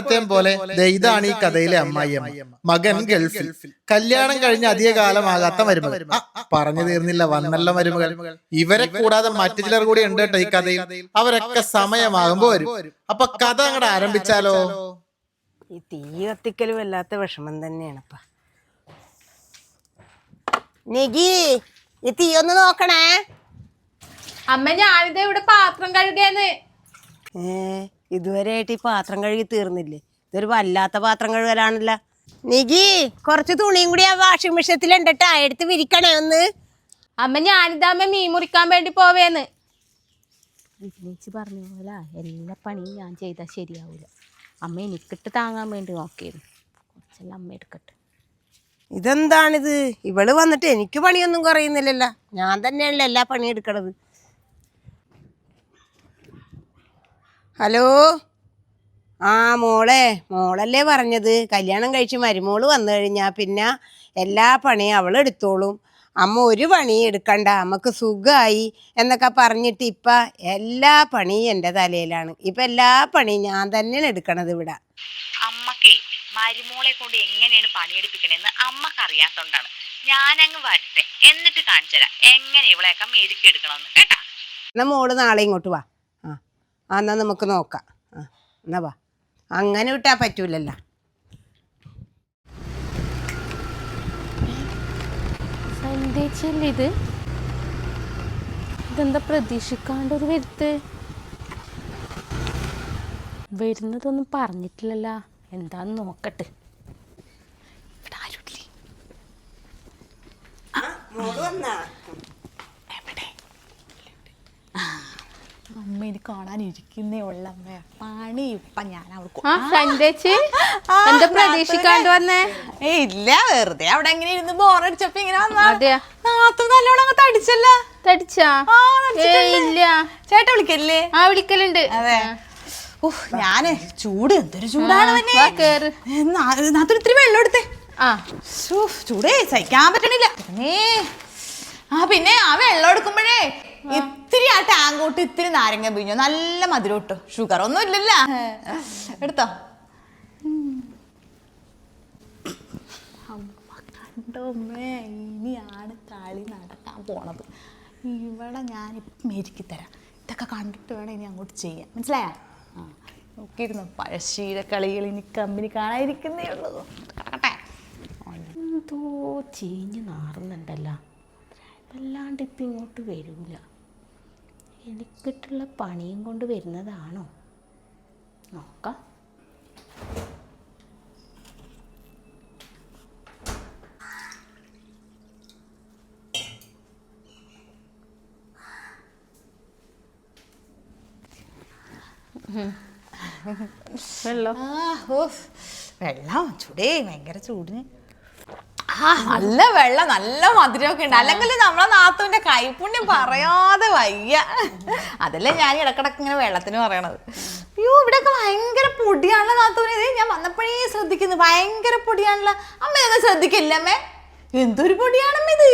ഇപ്പോഴത്തെയും പോലെ ദേ ഇതാണ് ഈ കഥയിലെ അമ്മായിയമ്മ മകൻ ഗൾഫിൽ. കല്യാണം കഴിഞ്ഞ് അധിക കാലമാകാത്ത മരുമകൾ. പറഞ്ഞു തീർന്നില്ല വന്നല്ല മരുമകൾ. ഇവരെ കൂടാതെ മറ്റു ചിലർ കൂടി ഉണ്ട് കേട്ടോ ഈ കഥയിൽ. അവരൊക്കെ സമയമാകുമ്പോ വരും. അപ്പൊ കഥ അങ്ങോട്ട് ആരംഭിച്ചാലോ? ഈ തീ കത്തിക്കലും വല്ലാത്ത വിഷമം തന്നെയാണപ്പ. നികി ഈ തീ ഒന്ന് നോക്കണേ. അമ്മ ഞാനിത് ഇവിടെ പാത്രം കഴുകേന്ന് ഏ? ഇതുവരെയായിട്ട് ഈ പാത്രം കഴുകി തീർന്നില്ലേ? ഇതൊരു വല്ലാത്ത പാത്രം കഴുകലാണല്ലോ. നികി കുറച്ച് തുണിയും കൂടി ആ വാഷിംഗ് മെഷീനത്തിൽ ആ എടുത്ത് വിരിക്കണേ ഒന്ന്. അമ്മ ഞാനിതാമ്മ മീൻ മുറിക്കാൻ വേണ്ടി പോവേന്ന്. വിഘ്നേച്ചി പറഞ്ഞ പോലെ എല്ലാ പണിയും ഞാൻ ചെയ്താൽ ശരിയാവില്ല അമ്മ എനിക്കിട്ട് താങ്ങാൻ വേണ്ടി നോക്കിയിരുന്നു. കുറച്ചെല്ലാം അമ്മ എടുക്കട്ടെ. ഇതെന്താണിത്? ഇവൾ വന്നിട്ട് എനിക്ക് പണിയൊന്നും കുറയുന്നില്ലല്ലോ. ഞാൻ തന്നെയാണല്ലോ എല്ലാ പണിയും എടുക്കണത്. ഹലോ? ആ മോളെ. മോളല്ലേ പറഞ്ഞത്. കല്യാണം കഴിച്ച് മരുമോൾ വന്നു കഴിഞ്ഞാൽ പിന്നെ എല്ലാ പണിയും അവൾ എടുത്തോളും. അമ്മ ഒരു പണി എടുക്കണ്ട. അമ്മയ്ക്ക് സുഖമായി എന്നൊക്കെ പറഞ്ഞിട്ട് ഇപ്പം എല്ലാ പണിയും എന്റെ തലയിലാണ്. ഇപ്പം എല്ലാ പണിയും ഞാൻ തന്നെയാണ് എടുക്കണത് ഇവിടെ. അമ്മക്കേ മരുമോളെ കൊണ്ട് എങ്ങനെയാണ് പണിയെടുപ്പിക്കണേന്ന് അമ്മയ്ക്ക് അറിയാത്തോണ്ടാണ് ഞാനങ്ങ് വരട്ടെ. എന്നിട്ട് കാണിച്ചു തരാം എങ്ങനെ ഇവളെയൊക്കെ മെരുക്കിയെടുക്കണമെന്ന് കേട്ടാ? എന്നാ മോൾ നാളെ ഇങ്ങോട്ട് വാ. ആ ആ നമുക്ക് നോക്കാം. ആ എന്നാ വാ. അങ്ങനെ വിട്ടാൽ പറ്റൂലല്ലോ. ഇത്? ഇതെന്താ പ്രതീക്ഷിക്കാണ്ട് ഒരു വരുത്ത്? വരുന്നതൊന്നും പറഞ്ഞിട്ടില്ലല്ലോ. എന്താന്ന് നോക്കട്ടെ. ഇവിടെ ആരുമില്ലേ? അമ്മ ഇനി കാണാനിരിക്കുന്നേ ഉള്ളമ്മ പണി ഇപ്പൊ ഞാൻ അവൾക്ക് എന്താ പ്രതീക്ഷിക്കാണ്ട് വന്നേ? ഏ ഇല്ല വെറുതെ അവിടെ എങ്ങനെ ഇരുന്ന് ബോറടിച്ചപ്പോ ഇങ്ങനെ വന്നാ. അതെയാ? നാത്തു നല്ലോണം അങ്ങ് തടിച്ചല്ല? തടിച്ചാ. ഇല്ല. ചേട്ടാ വിളിക്കല്ലേ? ആ വിളിക്കലുണ്ട്. അതെ. ഓഹ് ഞാൻ ചൂട് എന്തൊരു ചൂടാണ് വാ ഇത്തിരി വെള്ളം എടുത്തേ. ആ. ചൂടേ സഹിക്കാൻ പറ്റണില്ല. ആ പിന്നെ ആ വെള്ളം എടുക്കുമ്പോഴേ ഇത്തിരി ആ ടാങ്കോട്ട് ഇത്തിരി നാരങ്ങ പിഴിഞ്ഞു. നല്ല മധുരം ഇട്ടു. ഷുഗർ ഒന്നും ഇല്ലല്ല. എടുത്തോ. കണ്ടോമ്മേ ഇനിയാണ് കളി നടക്കാൻ പോണത്. ഇവിടെ ഞാനിപ്പം മെരുക്കി തരാം. ഇതൊക്കെ കണ്ടിട്ട് വേണം ഇനി അങ്ങോട്ട് ചെയ്യാം മനസ്സിലായോ? ആ. നോക്കിയിരുന്നു? പഴശ്ശീല കളികൾ ഇനി കമ്പനി കാണാതിരിക്കുന്നേ ഉള്ളൂ. കിടക്കട്ടെ എന്തോ ചീഞ്ഞ് നാറുന്നുണ്ടല്ലോ. വല്ലാണ്ട് ഇപ്പം ഇങ്ങോട്ട് വരൂല. എനിക്കിട്ടുള്ള പണിയും കൊണ്ട് വരുന്നതാണോ? നോക്കാം. വെള്ളം. വെള്ളം ചൂടേ ഭയങ്കര ചൂടിന്. നല്ല വെള്ളം നല്ല മധുരമൊക്കെ ഉണ്ട്. അല്ലെങ്കിൽ നമ്മളെ നാത്തുവിന്റെ കൈപ്പുണ്യം പറയാതെ വയ്യ. അതല്ലേ ഞാൻ ഇടക്കിടക്ക് ഇങ്ങനെ വെള്ളത്തിന് പറയണത്. അയ്യോ ഇവിടെയൊക്കെ ഭയങ്കര പൊടിയാണല്ലോ നാത്തുവിന് ഇത് ഞാൻ വന്നപ്പോഴേ ശ്രദ്ധിക്കുന്നു. ഭയങ്കര പൊടിയാണല്ലോ. അമ്മ ഇതൊന്നും ശ്രദ്ധിക്കില്ല എന്തൊരു പൊടിയാണമ്മ ഇത്?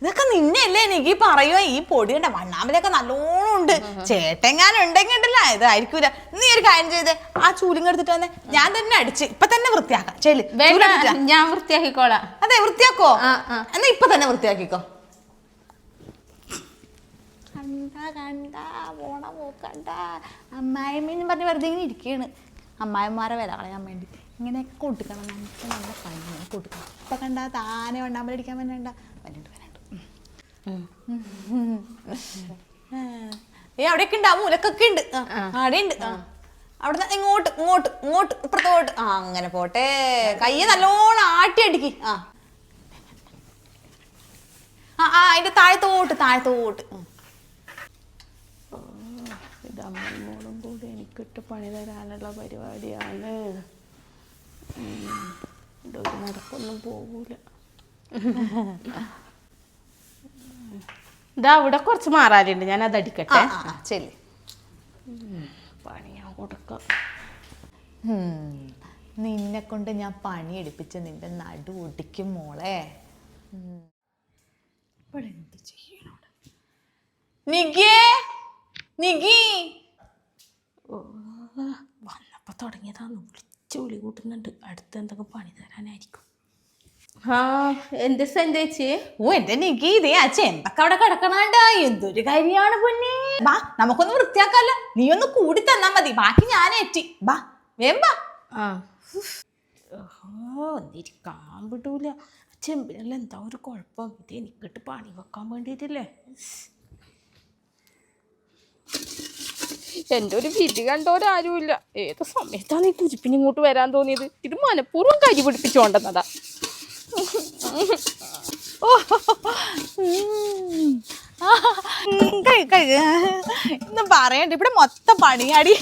ഇതൊക്കെ നിന്നെയല്ലേ എനിക്ക് പറയുക ഈ പൊടിയുടെ വണ്ണാമലൊക്കെ നല്ലോണം ഉണ്ട്. ചേട്ടെങ്ങാനും ഉണ്ടെങ്കിൽ ഉണ്ടല്ല. ഇതായിരിക്കൂല. നീ ഒരു കാര്യം ചെയ്തേ. ആ ചൂലിങ് എടുത്തിട്ട് വന്നെ. ഞാൻ തന്നെ അടിച്ച്. ഇപ്പൊ തന്നെ വൃത്തിയാക്കാം. ചെൽ വേണ്ട ഞാൻ വൃത്തിയാക്കിക്കോളാം. അതെ വൃത്തിയാക്കോ. എന്നാ ഇപ്പൊ തന്നെ വൃത്തിയാക്കിക്കോ. കണ്ട കണ്ട പോണ പോക്കണ്ട അമ്മായിമ്മന്ന് പറഞ്ഞ് വെറുതെ ഇങ്ങനെ ഇരിക്കുകയാണ് അമ്മായിമാരെ വില കളയാൻ വേണ്ടി. ഇങ്ങനെയൊക്കെ കൊടുക്കണം നമുക്ക് നല്ല കൊടുക്കണം ഇപ്പൊ കണ്ട താനെ വണ്ടാമ്പലടിക്കാൻ പറ്റണ്ട വരണ്ട്. വരണ്ട്. ഏ അവിടെയൊക്കെ ഉണ്ട്. ആ മൂലക്കൊക്കെ ഉണ്ട്. അവിടെ ഉണ്ട്. അവിടുന്ന് ഇങ്ങോട്ട് ഇങ്ങോട്ട് ഇങ്ങോട്ട് ഇപ്പുറത്തോട്ട്. ആ അങ്ങനെ പോട്ടെ. കയ്യെ നല്ലോണം ആട്ടി അടിക്ക്. ആ. ആ ആ അതിന്റെ താഴത്തോട്ട് താഴത്തോട്ട്. ഇത് അമ്മയോടും കൂടി എനിക്കിട്ട് പണി തരാനുള്ള പരിപാടിയാണ്. നടക്കൊന്നും പോകൂല. ഇതാ ഇവിടെ കുറച്ച് മാറാലുണ്ട്. ഞാൻ അത് അടിക്കട്ടെ. ശരി. പണിയാ പണി ഞാൻ കൊടുക്കാം നിന്നെ കൊണ്ട് ഞാൻ പണി എടുപ്പിച്ച് നിന്റെ നടു ഒടിക്കും മോളെ. ഇവിടെ എന്ത് ചെയ്യണം നിഗിയേ നിഗി വന്നപ്പോ തുടങ്ങിയതാണ് തുടങ്ങിയതാന്ന് വിളിച്ച് വിളി കൂട്ടുന്നുണ്ട്. അടുത്ത് എന്തൊക്കെ പണി തരാനായിരിക്കും? ആ എന്ത് സഞ്ചേച്ചി ഓ എന്റെ നിക്ക് ഇതേ ആ ചെമ്പൊക്കെ അവിടെ കിടക്കണണ്ട. എന്തൊരു കാര്യമാണ് പൊന്നെ. ബാ നമുക്കൊന്ന് വൃത്തിയാക്കാല്ല നീ ഒന്ന് കൂടി തന്നാ മതി. ബാക്കി ഞാൻ എറ്റി ബാ വേം ബാ. ഒന്നിരിക്കാൻ വിടൂല ചെമ്പിനെല്ലാം എന്താ ഒരു കുഴപ്പം? ഇത് എനിക്കിട്ട് പണി വെക്കാൻ വേണ്ടിയിട്ടില്ലേ. എന്റെ ഒരു വിധി കണ്ടോരാരുമില്ല ഏത് സമയത്താണ് ഈ കുരിപ്പിന് ഇങ്ങോട്ട് വരാൻ തോന്നിയത്. ഇത് മനഃപൂർവം കരി പിടിപ്പിച്ചോണ്ടെന്നതാ. ഒന്നും പറയണ്ട. ഇവിടെ മൊത്തം പണിയാടി.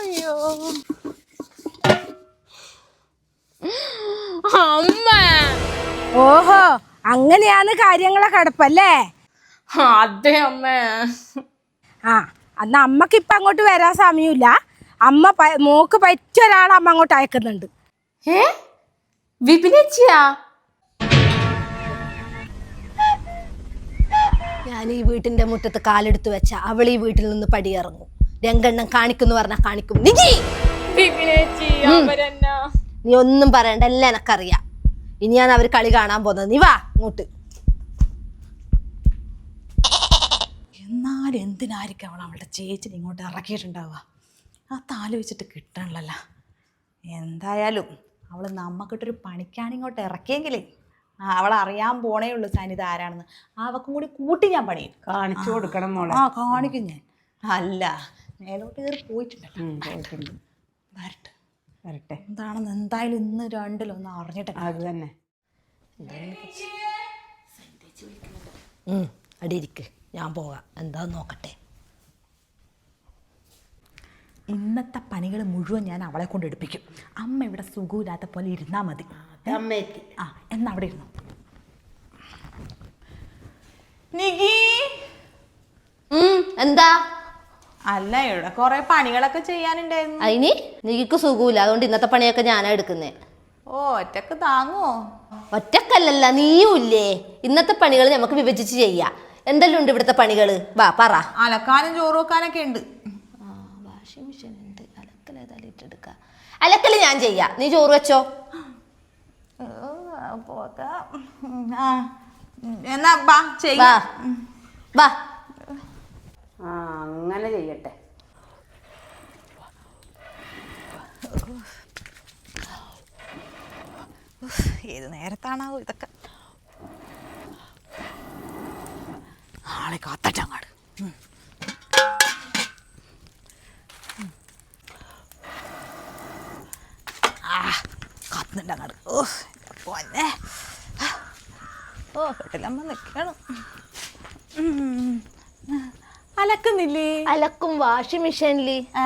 അയ്യോ. അമ്മ. ഓഹോ അങ്ങനെയാണ് കാര്യങ്ങളെ കിടപ്പല്ലേ? അതെ അമ്മ. ആ അന്ന് അമ്മയ്ക്ക് ഇപ്പൊ അങ്ങോട്ട് വരാൻ സമയമില്ല. അമ്മ മോക്ക് പറ്റിയ ഒരാളെ അമ്മ അങ്ങോട്ട് അയക്കുന്നുണ്ട്. ഏ? വിപിനച്ചിയാ? ഞാൻ ഈ വീട്ടിന്റെ മുറ്റത്ത് കാലെടുത്ത് വെച്ച അവൾ ഈ വീട്ടിൽ നിന്ന് പടിയിറങ്ങും. രംഗണ്ണം കാണിക്കുന്നു പറഞ്ഞാ കാണിക്കും. നിജി! വിപിനച്ചി അവരെന്നാ? നീ ഒന്നും പറയണ്ട എല്ലാം എനക്കറിയാം. ഇനി ഞാൻ അവർ കളി കാണാൻ പോകുന്നത്. നീ വാ ഇങ്ങോട്ട്. എന്നാലും എന്തിനായിരിക്കും അവൾ അവളുടെ ചേച്ചി ഇങ്ങോട്ട് ഇറക്കിയിട്ടുണ്ടാവുക? ആ ആലോചിച്ചിട്ട് വെച്ചിട്ട് കിട്ടണല്ലോ എന്തായാലും അവൾ നമ്മക്കിട്ടൊരു പണിക്കാണിങ്ങോട്ട് ഇറക്കിയെങ്കിലേ ആ അവൾ അറിയാൻ പോണേ ഉള്ളൂ സനിത ആരാണെന്ന്. അവക്കും കൂടി കൂട്ടി ഞാൻ പണിയും. കാണിച്ചു കൊടുക്കണം മോളെ. ആ കാണിക്കും ഞാൻ. അല്ല മേലോട്ട് കയറി പോയിട്ടുണ്ടല്ലോ. വരട്ടെ. വരട്ടെ. എന്താണെന്ന് എന്തായാലും ഇന്ന് രണ്ടിലൊന്ന് അറിഞ്ഞിട്ട് അത് തന്നെ. അടിയിരിക്ക് അവിടെ ഇരിക്ക്. ഞാൻ പോകാം. എന്താന്ന് നോക്കട്ടെ. ഇന്നത്തെ പണികൾ മുഴുവൻ ഞാൻ അവളെ കൊണ്ട് എടുപ്പിക്കും. അമ്മ ഇവിടെ സുഖമില്ലാത്ത പോലെ ഇരുന്നാൽ മതി. ആ എന്നാ അവിടെ ഇരുന്നു. നികി! എന്താ? അല്ല ഇവിടെ കുറെ പണികളൊക്കെ ചെയ്യാനുണ്ടായിരുന്നു. അതിന് നീക്ക് സുഖമില്ല. അതുകൊണ്ട് ഇന്നത്തെ പണിയൊക്കെ ഞാനാ എടുക്കുന്നേ. ഓ ഒറ്റയ്ക്ക് താങ്ങോ ഒറ്റക്കല്ലല്ല നീയും ഇല്ലേ? ഇന്നത്തെ പണികൾ നമുക്ക് വിഭജിച്ച് ചെയ്യാം. എന്തെല്ലാം ഉണ്ട് ഇവിടുത്തെ പണികൾ വാ പറ. അലക്കാനും ചോറ് വെക്കാനൊക്കെ ഉണ്ട്. ഏതായാലും അലക്കൽ ഞാൻ ചെയ്യാം. നീ ചോറ് വെച്ചോ? എന്നാ ബാ ബാ. ആ അങ്ങനെ ചെയ്യട്ടെ. ഏത് നേരത്താണാവോ ഇതൊക്കെ? ആളെ കാത്തട്ടങ്ങാട് കത്തുന്നുണ്ടങ്ങാട് ഓ പോന്നെ. ഓ വീട്ടിലമ്മ നിൽക്കണം. അലക്കുന്നില്ലേ? അലക്കും വാഷിംഗ് മെഷീനിൽ ആ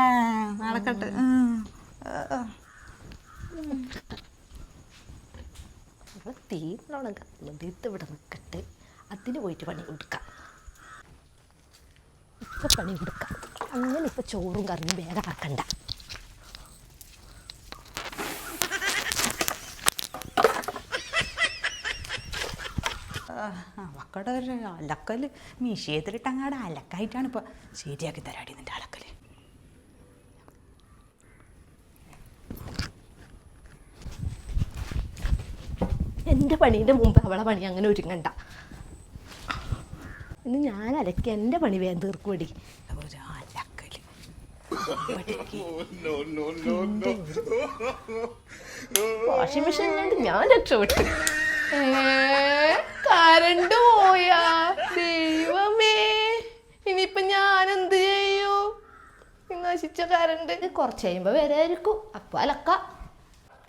നടക്കട്ടെ. ഇവിടെ നിൽക്കട്ടെ അതിന് പോയിട്ട് പണി കൊടുക്കാം. ഇപ്പൊ പണി കൊടുക്കാം. അങ്ങനെ ഇപ്പൊ ചോറും കറിയും വേഗം ആക്കണ്ട. അവക്കടെ ഒരു അലക്കൽ. മിഷീയത്തിലിട്ട് അങ്ങാട് അലക്കായിട്ടാണ് ഇപ്പൊ ശരിയാക്കി തരാടി നിന്റെ അലക്കൽ എന്റെ പണീന്റെ മുമ്പ് അവളെ പണി അങ്ങനെ ഒരുങ്ങണ്ട. ഇന്ന് ഞാൻ അലക്കി എന്റെ പണി വേഗം തീർക്കുവടി ഒരു അലക്കൽ. വാഷിംഗ് മെഷീൻ ഞാൻ രക്ഷപ്പെട്ടു. കരണ്ട് പോയാ. ദൈവമേ ഇനിയിപ്പൊ ഞാൻ എന്ത് ചെയ്യൂ നശിച്ച കരണ്ട്. കുറച്ച് കഴിയുമ്പോ വരായിരിക്കും അപ്പൊ അലക്ക.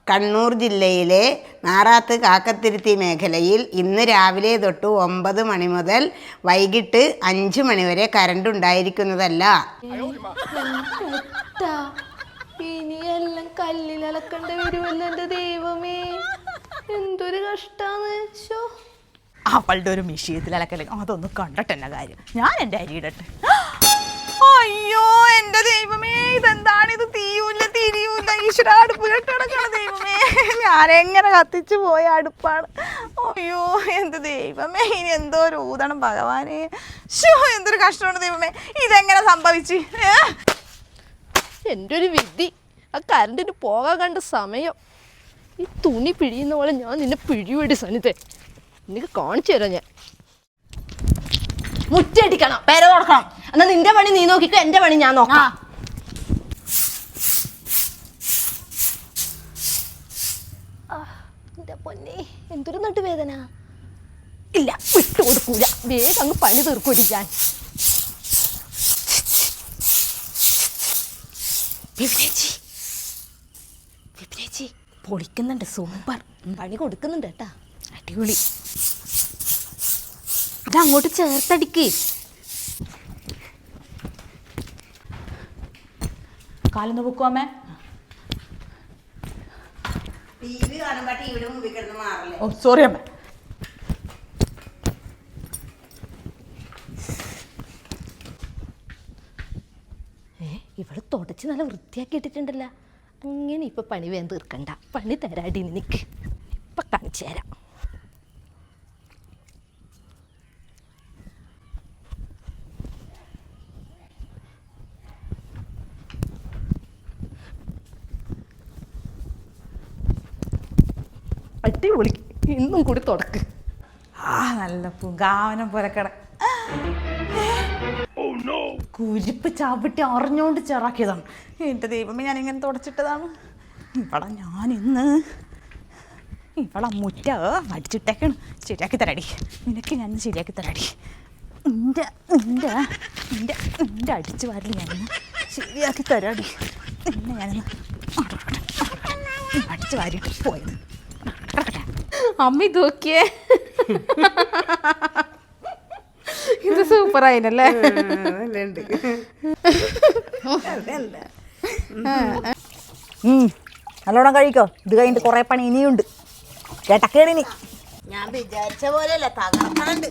കണ്ണൂർ ജില്ലയിലെ നാറാത്ത് കാക്കത്തിരുത്തി മേഖലയിൽ ഇന്ന് രാവിലെ തൊട്ട് ഒമ്പത് മണി മുതൽ വൈകിട്ട് അഞ്ച് മണി വരെ കറണ്ട് ഉണ്ടായിരിക്കുന്നതല്ല. ഇനിയെല്ലാം കല്ലിൽ അലക്കേണ്ടി വരുമല്ലോ എന്റെ ദൈവമേ. എന്തൊരു കഷ്ടാന്ന്. ശോ അവളുടെ ഒരു മിഷീയത്തിൽ അലക്കൽ. അതൊന്ന് കണ്ടിട്ട് എന്നെ കാര്യം. ഞാൻ എന്റെ അരി ഇടട്ടെ. അയ്യോ എന്റെ ദൈവമേ ഇതെന്താണ് ഇത്? തീയൂല്ല തിരിയൂല്ല. ഈശ്വര അടുപ്പ് കെട്ടിടക്കണ ദൈവമേ. ഞാൻ എങ്ങനെ കത്തിച്ചു പോയ അടുപ്പാണ്. അയ്യോ എന്ത് ദൈവമേ ഇനി എന്തോ ഒരു ഊതണം ഭഗവാനെ. ഷോ എന്തൊരു കഷ്ടമാണ് ദൈവമേ. ഇതെങ്ങനെ സംഭവിച്ചു? എന്റെ ഒരു വിധി. ആ കരണ്ടിന് പോകാൻ കണ്ട സമയം. ഈ തുണി പിഴിയുന്ന പോലെ ഞാൻ നിന്നെ പിഴിവിടി സനിതേ. നിനക്ക് കാണിച്ചു തരാം ഞാൻ. മുറ്റടിക്കണം പേര തുറക്കണം എന്നാ നിന്റെ പണി നീ നോക്കിക്കോ എന്റെ പണി ഞാൻ നോക്കാം. എന്റെ പൊന്നെ എന്തൊരു നട്ടുവേദന ഇല്ല വിട്ടു കൊടുക്കൂല. വേഗം അങ്ങ് പണി തീർക്കൂടി ഞാൻ. വിപിനേച്ചി വിപിനേച്ചി പൊളിക്കുന്നുണ്ട് സൂപ്പർ. പണി കൊടുക്കുന്നുണ്ട് കേട്ടാ. അടിപൊളി. അതങ്ങോട്ട് അങ്ങോട്ട് ചേർത്തടിക്ക്. കാലൊന്ന് പൊക്കുവാമേ ഓ സോറി അമ്മ. ഏ ഇവൾ തുടച്ച് നല്ല വൃത്തിയാക്കി ഇട്ടിട്ടുണ്ടല്ലോ. അങ്ങനെ ഇപ്പൊ പണി വേഗം തീർക്കണ്ട. പണി തരാടി നിനക്ക്. ഇപ്പൊ കാണിച്ചു തരാം. അടിപൊളി ഇന്നും കൂടി തുടക്ക് ആ നല്ല പുകാവനം പോലെ കിട കുരിപ്പ് ചവിട്ടി അറിഞ്ഞോണ്ട് ചെറാക്കിയതാണ് എന്റെ ദൈവമേ ഞാൻ ഇങ്ങനെ തുടച്ചിട്ടതാണ് ഇവിടെ ഞാൻ ഇന്ന് ഇവിടെ മുറ്റ വടിച്ചിട്ടേക്കാണ് ശരിയാക്കി തരാടി നിനക്ക് ഞാൻ ശരിയാക്കി തരാടി എന്റെ എന്റെ എന്റെ എന്റെ അടിച്ചു ഞാൻ ശരിയാക്കി തരാടി നിന്നെ ഞാനിന്ന് അടിച്ചു വാരിയിട്ട് പോയത് അമ്മ തൂക്കിയേ. ഇത് സൂപ്പർ ആയിനല്ലേ ഉം. നല്ലോണം കഴിക്കോ. ഇത് കഴിഞ്ഞിട്ട് കുറെ പണി ഇനിയുണ്ട്. കേട്ടക്കേടിനി ഞാൻ വിചാരിച്ച പോലെയല്ല തകർക്കണുണ്ട്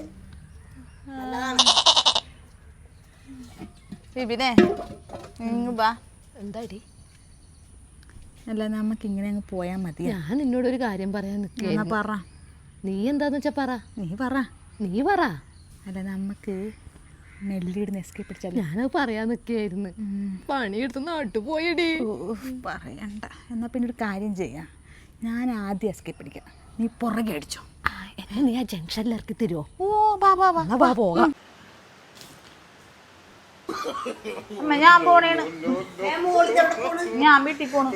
ബിബിനെ ഇങ്ങ് വാ. എന്താടി? അല്ല നമുക്ക് ഇങ്ങനെ അങ്ങ് പോയാൽ മതി ഞാൻ നിന്നോട് ഒരു കാര്യം പറയാൻ നിൽക്കുക പറ. നീ എന്താന്ന് വെച്ചാ പറ. നീ പറ. നീ പറ. അല്ല നമുക്ക് നെല്ലിടുന്ന എസ്കേപ്പ് പിടിച്ചാൽ ഞാനത് പറയാൻ നിൽക്കുകയായിരുന്നു. പണിയെടുത്ത് നാട്ടുപോയടി പറയണ്ട. എന്നാ പിന്നെ ഒരു കാര്യം ചെയ്യാം. ഞാൻ ആദ്യം എസ്കേപ്പ് പിടിക്കാം. നീ പുറകെ അടിച്ചോ. ആ, എന്നെ നീ ആ ജംഗ്ഷനിലിറക്കി തരുമോ ഓ ബാ ബാ ബാ പോകാം. അമ്മ ഞാൻ പോണേണ്. ഞാൻ വീട്ടിൽ പോണു.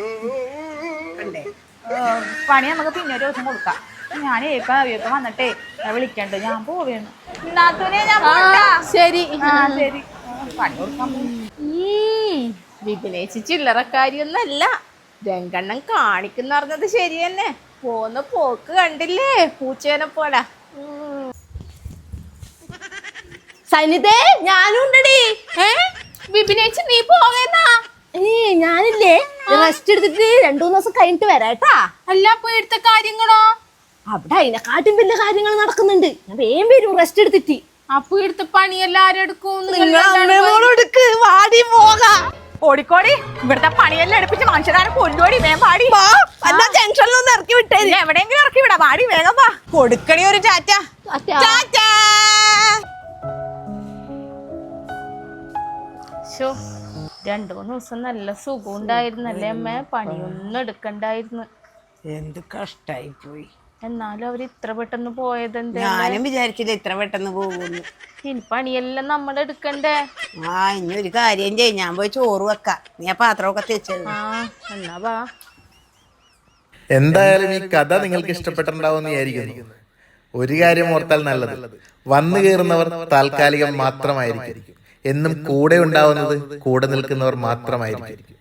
പണി നമുക്ക് പിന്നെ ഒരു ദിവസം കൊടുക്കാം. ഞാൻ ഏക്ക ഏക്ക വന്നിട്ടേ ഞാൻ വിളിക്കണ്ട്. ഞാൻ പോവേണ്. നാത്തൂനെ ഞാൻ പോണ്ടാ. ശരി. ആ ശരി. പണി കൊടുക്കാം. ഈ വിഘ്നേശി ചില്ലറക്കാരിയൊന്നല്ല. രംഗണ്ണം കാണിക്കുന്ന പറഞ്ഞത് ശരി തന്നെ പോന്ന പോക്ക് കണ്ടില്ലേ? പൂച്ചേനെ പോലെ. സനിതേ ഞാനും ഉണ്ടടി. വിപിനേച്ചി നീ പോകേന്നാ ഏ ഞാനില്ലേ. റെസ്റ്റ് എടുത്തിട്ട് രണ്ടു മൂന്ന് ദിവസം കഴിഞ്ഞിട്ട് വരാട്ടാ അല്ല പോയെടുത്ത കാര്യങ്ങളോ? അവിടെ അതിനെക്കാട്ടും വലിയ കാര്യങ്ങൾ നടക്കുന്നുണ്ട്. ഞാൻ വേഗം വരും റെസ്റ്റ് എടുത്തിട്ട്. അപ്പൊ എടുത്ത പണിയെല്ലാം ആരെടുക്കും? വാടി പോകാം. ഓടിക്കോടി ഇവിടുത്തെ പണിയെല്ലാം എടുപ്പിച്ച് മനുഷ്യരാരെ കൊല്ലുവാടി വേഗം പാടി അല്ല ജംഗ്ഷനിലൊന്ന് ഇറക്കി വിട്ടേ. എവിടെയെങ്കിലും ഇറക്കി വിടാ. പാടി വേഗം വാ. കൊടുക്കണി ഒരു ടാറ്റ. ടാറ്റ. ശോ രണ്ടു മൂന്ന് ദിവസം നല്ല സുഖം ഉണ്ടായിരുന്നല്ലേ അമ്മ? പണിയൊന്നും എടുക്കണ്ടായിരുന്നു. എന്ത് കഷ്ടായി പോയി. എന്നാലും അവർ ഇത്ര പെട്ടെന്ന് പോയത് എന്താ ഞാനും വിചാരിച്ചില്ല ഇത്ര പെട്ടെന്ന് പോകുന്നു ഇനി പണിയെല്ലാം നമ്മൾ എടുക്കണ്ടേ? ആ ഇനി ഒരു കാര്യം ചെയ്യും. ഞാൻ പോയി ചോറ് വെക്കാം. നീ ആ പാത്രമൊക്കെ തെച്ചത് ആ എന്നാ വാ. എന്തായാലും ഈ കഥ നിങ്ങൾക്ക് ഇഷ്ടപ്പെട്ടിട്ടുണ്ടാവുമെന്ന് വിചാരിക്കുന്നു. ഒരു കാര്യം ഓർത്താൽ നല്ലത്. വന്നു കയറുന്നവർ താൽക്കാലികം മാത്രമായിരിക്കും. എന്നും കൂടെ ഉണ്ടാവുന്നത് കൂടെ നിൽക്കുന്നവർ മാത്രമായിരിക്കും.